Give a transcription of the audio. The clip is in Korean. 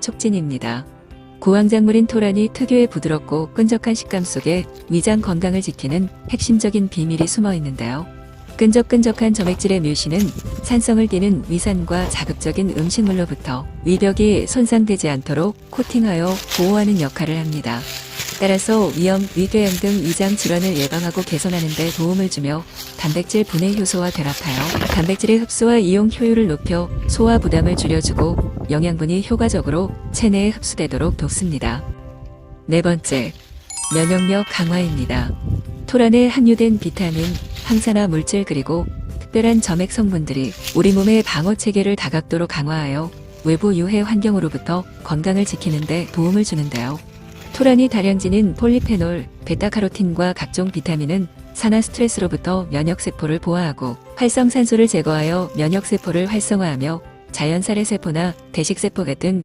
촉진입니다. 고황작물인 토란이 특유의 부드럽고 끈적한 식감 속에 위장 건강을 지키는 핵심적인 비밀이 숨어 있는데요. 끈적끈적한 점액질의 뮤신은 산성을 띠는 위산과 자극적인 음식물로부터 위벽이 손상되지 않도록 코팅하여 보호하는 역할을 합니다. 따라서 위염, 위궤양 등 위장 질환을 예방하고 개선하는 데 도움을 주며 단백질 분해 효소와 결합하여 단백질의 흡수와 이용 효율을 높여 소화 부담을 줄여주고 영양분이 효과적으로 체내에 흡수되도록 돕습니다. 네 번째, 면역력 강화입니다. 토란에 함유된 비타민, 항산화 물질 그리고 특별한 점액 성분들이 우리 몸의 방어 체계를 다각도로 강화하여 외부 유해 환경으로부터 건강을 지키는 데 도움을 주는데요. 토란이 다량지닌 폴리페놀, 베타카로틴과 각종 비타민은 산화 스트레스로부터 면역세포를 보호하고 활성산소를 제거하여 면역세포를 활성화하며 자연살의 세포나 대식세포 같은